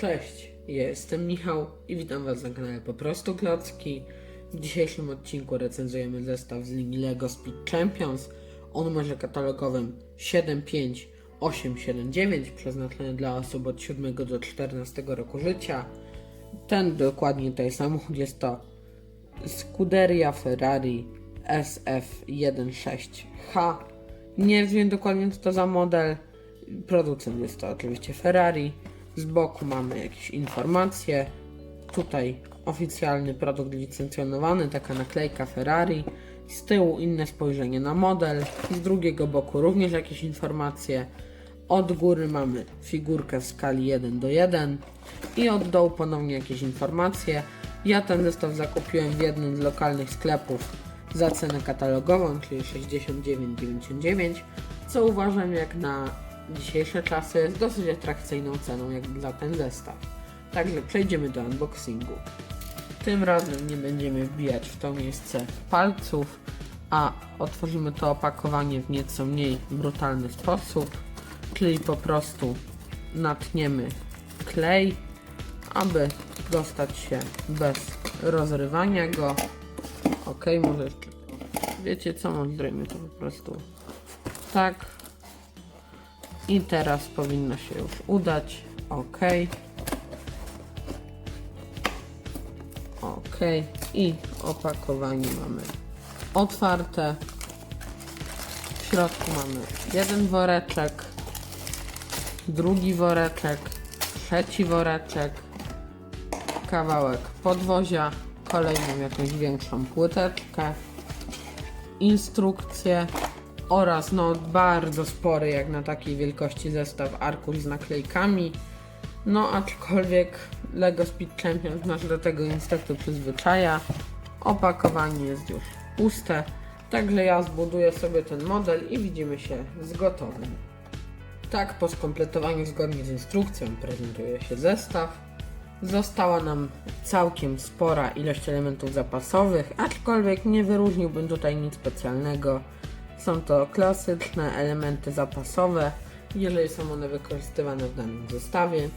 Cześć, jestem Michał i witam Was na kanale Po prostu Klocki. W dzisiejszym odcinku recenzujemy zestaw z linii LEGO Speed Champions o numerze katalogowym 75879 przeznaczony dla osób od 7 do 14 roku życia. Ten dokładnie ten samochód jest to Scuderia Ferrari SF16H. Nie wiem dokładnie co to za model. Producent jest to oczywiście Ferrari. Z boku mamy jakieś informacje. Tutaj oficjalny produkt licencjonowany, taka naklejka Ferrari. Z tyłu inne spojrzenie na model. Z drugiego boku również jakieś informacje. Od góry mamy figurkę w skali 1 do 1 i od dołu ponownie jakieś informacje. Ja ten zestaw zakupiłem w jednym z lokalnych sklepów za cenę katalogową, czyli 69,99, co uważam jak na dzisiejsze czasy jest dosyć atrakcyjną ceną jak dla ten zestaw. Także przejdziemy do unboxingu. Tym razem nie będziemy wbijać w to miejsce palców, a otworzymy to opakowanie w nieco mniej brutalny sposób, czyli po prostu natniemy klej, aby dostać się bez rozrywania go. Ok, może jeszcze. Wiecie co, no zrobimy to po prostu tak. I teraz powinno się już udać. Ok. Ok. I opakowanie mamy otwarte. W środku mamy jeden woreczek, drugi woreczek, trzeci woreczek, kawałek podwozia, kolejną jakąś większą płyteczkę, instrukcje oraz no bardzo spory jak na takiej wielkości zestaw arkusz z naklejkami. No aczkolwiek LEGO Speed Champions nas do tego niestety przyzwyczaja. Opakowanie jest już puste, także ja zbuduję sobie ten model i widzimy się z gotowym. Tak po skompletowaniu zgodnie z instrukcją prezentuje się zestaw. Została nam całkiem spora ilość elementów zapasowych, aczkolwiek nie wyróżniłbym tutaj nic specjalnego. Są to klasyczne elementy zapasowe, jeżeli są one wykorzystywane w danym zestawie.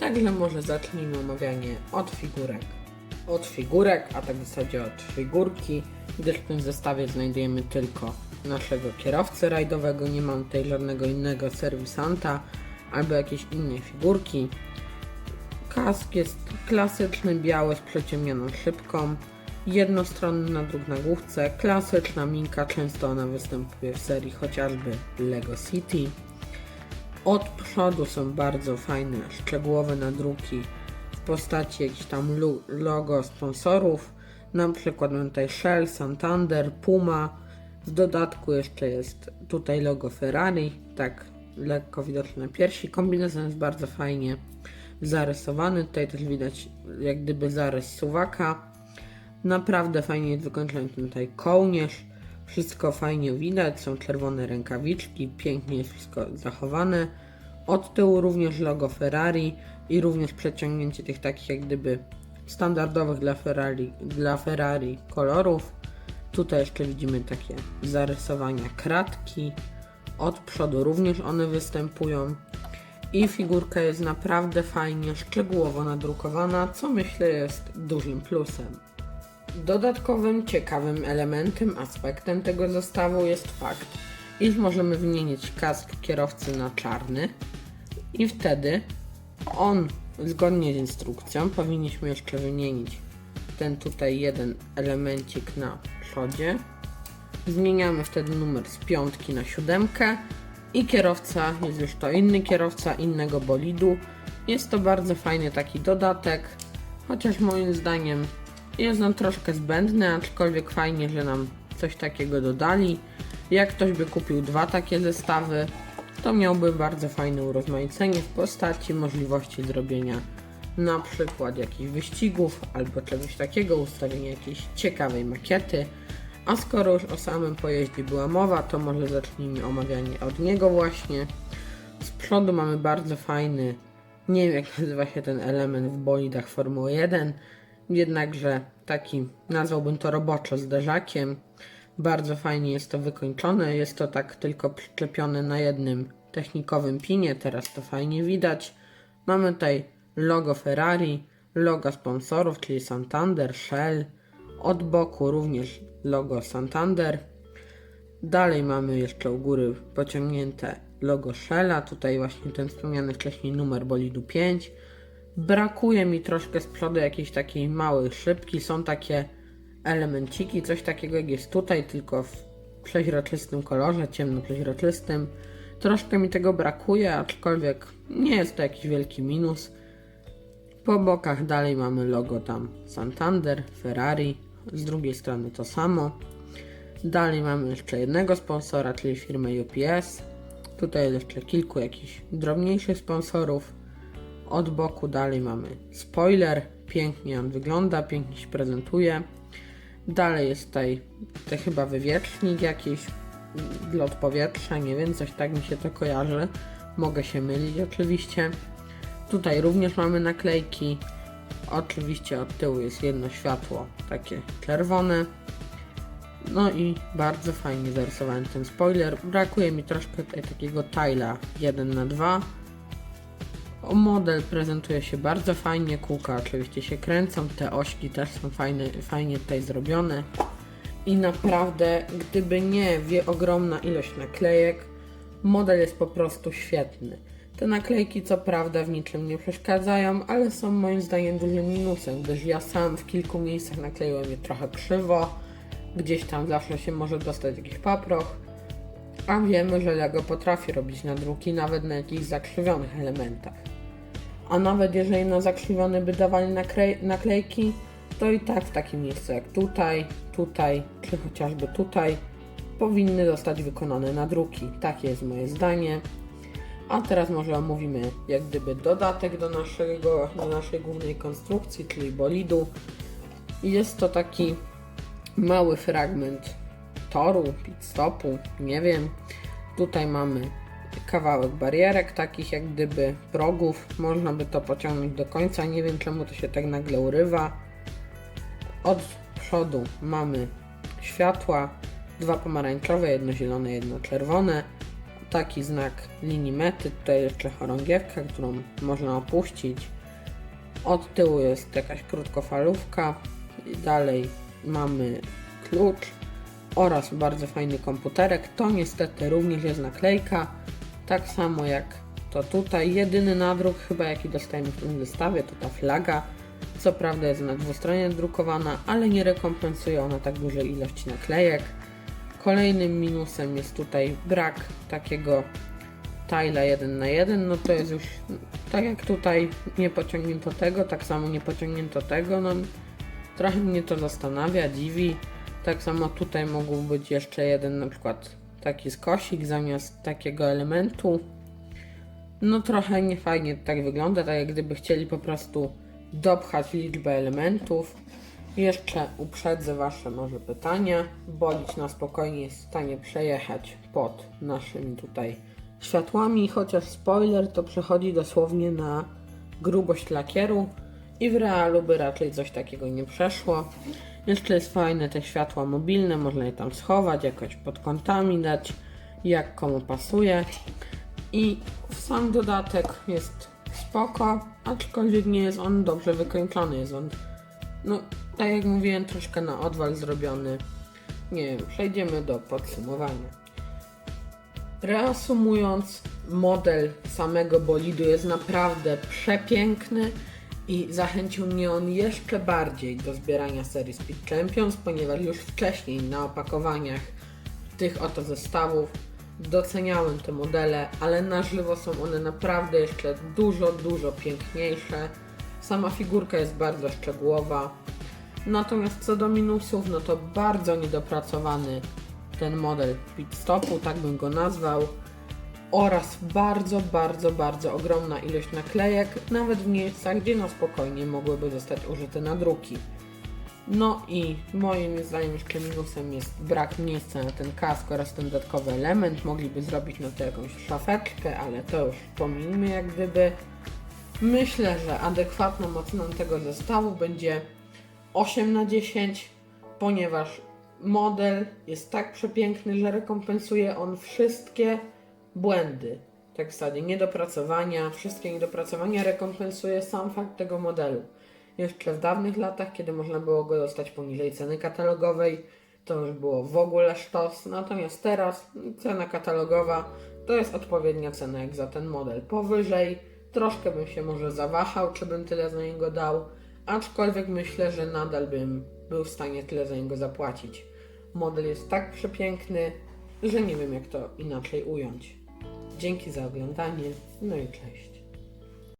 Także może zacznijmy omawianie od figurek. Od figurek, a tak w zasadzie od figurki, gdyż w tym zestawie znajdujemy tylko naszego kierowcę rajdowego, nie mam tutaj żadnego innego serwisanta albo jakiejś innej figurki. Kask jest klasyczny, biały z przeciemnioną szybką. Jednostronny nadruk na główce, klasyczna minka, często ona występuje w serii chociażby Lego City. Od przodu są bardzo fajne, szczegółowe nadruki w postaci jakichś tam logo sponsorów. Na przykład mamy tutaj Shell, Santander, Puma. W dodatku jeszcze jest tutaj logo Ferrari, tak lekko widoczne na piersi. Kombinezon jest bardzo fajnie zarysowany. Tutaj też widać jak gdyby zarys suwaka. Naprawdę fajnie jest wykończony tutaj kołnierz. Wszystko fajnie widać, są czerwone rękawiczki, pięknie jest wszystko zachowane. Od tyłu również logo Ferrari i również przeciągnięcie tych takich jak gdyby standardowych dla Ferrari, dla Ferrari kolorów. Tutaj jeszcze widzimy takie zarysowania kratki. Od przodu również one występują. I figurka jest naprawdę fajnie, szczegółowo nadrukowana, co myślę jest dużym plusem. Dodatkowym, ciekawym elementem, aspektem tego zestawu jest fakt, iż możemy wymienić kask kierowcy na czarny i wtedy on, zgodnie z instrukcją, powinniśmy jeszcze wymienić ten tutaj jeden elemencik na przodzie. Zmieniamy wtedy numer z piątki na siódemkę i kierowca jest już to inny kierowca innego bolidu. Jest to bardzo fajny taki dodatek, chociaż moim zdaniem jest on troszkę zbędny, aczkolwiek fajnie, że nam coś takiego dodali. Jak ktoś by kupił dwa takie zestawy, to miałby bardzo fajne urozmaicenie w postaci możliwości zrobienia na przykład jakichś wyścigów albo czegoś takiego, ustawienia jakiejś ciekawej makiety. A skoro już o samym pojeździe była mowa, to może zacznijmy omawianie od niego właśnie. Z przodu mamy bardzo fajny, nie wiem jak nazywa się ten element w bolidach Formuły 1, jednakże taki, nazwałbym to roboczo zderzakiem. Bardzo fajnie jest to wykończone, jest to tak tylko przyczepione na jednym technikowym pinie, teraz to fajnie widać. Mamy tutaj logo Ferrari, logo sponsorów, czyli Santander, Shell, od boku również logo Santander. Dalej mamy jeszcze u góry pociągnięte logo Shella, tutaj właśnie ten wspomniany wcześniej numer bolidu 5. Brakuje mi troszkę z przodu jakiejś takiej małej szybki, są takie elemenciki, coś takiego jak jest tutaj, tylko w przeźroczystym kolorze, ciemno-przeźroczystym. Troszkę mi tego brakuje, aczkolwiek nie jest to jakiś wielki minus. Po bokach dalej mamy logo tam Santander, Ferrari, z drugiej strony to samo. Dalej mamy jeszcze jednego sponsora, czyli firmę UPS. Tutaj jest jeszcze kilku jakichś drobniejszych sponsorów. Od boku dalej mamy spoiler, pięknie on wygląda, pięknie się prezentuje. Dalej jest tutaj to chyba wywietrznik jakiś, lot powietrza, nie wiem, coś tak mi się to kojarzy. Mogę się mylić oczywiście. Tutaj również mamy naklejki. Oczywiście od tyłu jest jedno światło, takie czerwone. No i bardzo fajnie zarysowałem ten spoiler. Brakuje mi troszkę tutaj takiego tila 1 na 2 o, Model prezentuje się bardzo fajnie, kółka oczywiście się kręcą, te ośki też są fajne, fajnie tutaj zrobione. I naprawdę, gdyby nie wie ogromna ilość naklejek, model jest po prostu świetny. Te naklejki co prawda w niczym nie przeszkadzają, ale są moim zdaniem dużym minusem, gdyż ja sam w kilku miejscach nakleiłem je trochę krzywo, gdzieś tam zawsze się może dostać jakiś paproch, a wiemy, że Lego potrafi robić nadruki nawet na jakichś zakrzywionych elementach. A nawet jeżeli na zakrzywiony by dawali naklejki, to i tak w takim miejscu jak tutaj, tutaj, czy chociażby tutaj, powinny zostać wykonane nadruki. Takie jest moje zdanie. A teraz może omówimy jak gdyby dodatek do, naszego, do naszej głównej konstrukcji, czyli bolidu. Jest to taki mały fragment toru, pit stopu, nie wiem. Tutaj mamy kawałek barierek, takich jak gdyby progów. Można by to pociągnąć do końca. Nie wiem czemu to się tak nagle urywa. Od przodu mamy światła, dwa pomarańczowe, jedno zielone, jedno czerwone. Taki znak linii mety. Tutaj jeszcze chorągiewka, którą można opuścić. Od tyłu jest jakaś krótkofalówka. Dalej mamy klucz oraz bardzo fajny komputerek. To niestety również jest naklejka. Tak samo jak to tutaj. Jedyny nadruk chyba jaki dostajemy w tym zestawie to ta flaga. Co prawda jest na dwustronie drukowana, ale nie rekompensuje ona tak dużej ilości naklejek. Kolejnym minusem jest tutaj brak takiego tila 1 na 1 no to jest już tak jak tutaj nie pociągnięto tego, tak samo nie pociągnięto tego, no trochę mnie to zastanawia, dziwi. Tak samo tutaj mógł być jeszcze jeden na przykład taki skosik zamiast takiego elementu. No trochę niefajnie tak wygląda, tak jak gdyby chcieli po prostu dopchać liczbę elementów. Jeszcze uprzedzę Wasze może pytania. Bolić na spokojnie jest w stanie przejechać pod naszymi tutaj światłami, chociaż spoiler to przechodzi dosłownie na grubość lakieru i w realu by raczej coś takiego nie przeszło. Jeszcze jest fajne te światła mobilne, można je tam schować, jakoś pod kątami dać, jak komu pasuje. I sam dodatek jest spoko, aczkolwiek nie jest on dobrze wykończony. Jest on, no tak jak mówiłem, troszkę na odwal zrobiony. Nie wiem, przejdziemy do podsumowania. Reasumując, model samego bolidu jest naprawdę przepiękny i zachęcił mnie on jeszcze bardziej do zbierania serii Speed Champions, ponieważ już wcześniej na opakowaniach tych oto zestawów doceniałem te modele, ale na żywo są one naprawdę jeszcze dużo, dużo piękniejsze. Sama figurka jest bardzo szczegółowa. Natomiast co do minusów, no to bardzo niedopracowany ten model pit stopu, tak bym go nazwał. Oraz bardzo, bardzo, bardzo ogromna ilość naklejek, nawet w miejscach, gdzie na spokojnie mogłyby zostać użyte nadruki. No i moim zdaniem minusem jest brak miejsca na ten kask oraz ten dodatkowy element. Mogliby zrobić na to jakąś szafeczkę, ale to już pomijmy jak gdyby. Myślę, że adekwatną oceną tego zestawu będzie 8 na 10, ponieważ model jest tak przepiękny, że rekompensuje on wszystkie błędy tak w niedopracowania, wszystkie niedopracowania rekompensuje sam fakt tego modelu. Jeszcze w dawnych latach, kiedy można było go dostać poniżej ceny katalogowej, to już było w ogóle sztos, natomiast teraz cena katalogowa to jest odpowiednia cena jak za ten model. Powyżej troszkę bym się może zawahał, czy bym tyle za niego dał, aczkolwiek myślę, że nadal bym był w stanie tyle za niego zapłacić. Model jest tak przepiękny, że nie wiem jak to inaczej ująć. Dzięki za oglądanie, no i cześć.